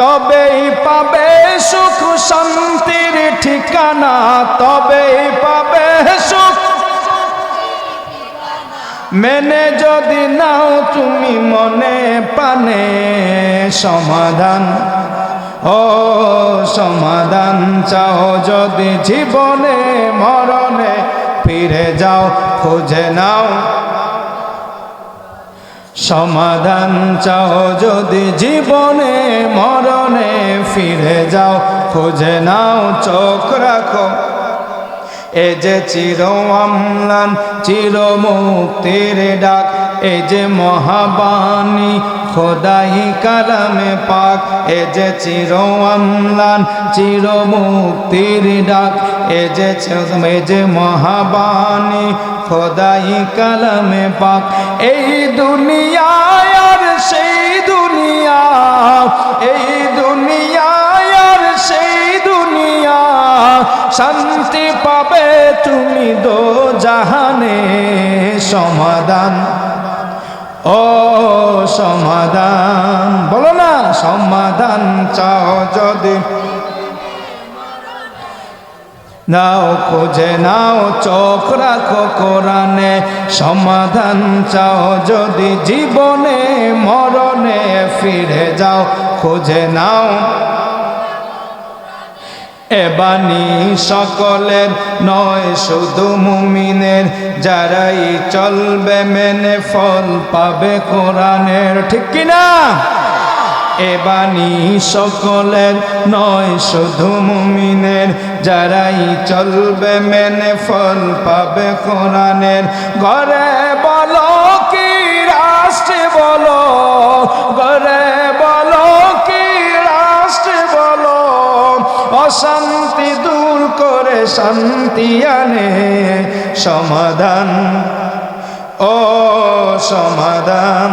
তবেই পাবে সুখ, শান্তির ঠিকানা, তবেই পাবে সুখ। মেনে যদি নাও তুমি মনে পানে সমাধান, ও সমাধান চাও যদি জীবনে, মরণে ফিরে যাও, খুঁজে নাও। সমাধান চাও যদি জীবনে, মরণে ফিরে যাও, খুঁজে নাও, চোখ রাখো। এ যে চির অম্লান, চির মুক্তির ডাক, এ যে মহাবাণী, খোদাই কালামে পাক, এ যে চির অম্লান, চির মুক্তির ডাক এ যে এ যে মহাবাণী, খোদাই কালামে পাক। এই দুনিয়ায় আর সেই দুনিয়া, এই দুনিয়ায় আর সেই দুনিয়া, শান্তি পাবে তুমি দো জাহানে সমাধান, ও সমাধান, বলো না, সমাধান চাও যদি নাও খুঁজে, নাও চোখ রাখো কোরআনে। সমাধান চাও যদি জীবনে, মরণে ফিরে যাও। খুঁজে নাও। এবানি সকলের নয়, শুধু মুমিনের। যারাই চলবে, মেনে ফল পাবে কোরআনের। ঠিক কিনা? এবানি সকলের নয়, শুধু মুমিনের। যারাই চলবে মেনে ফল পাবে কোরআনের। ঘরে বলো কি রাষ্ট্রে বলো, ঘরে বলো কি রাষ্ট্রে বলো। অশান্তি দূর করে শান্তি আনে। সমাধান, ও সমাধান।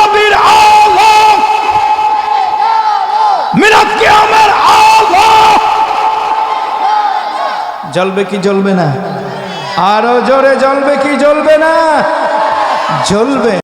নবীর জ্বলবে কি জ্বলবে না? আরও জোরে জ্বলবে কি জ্বলবে না? জ্বলবে।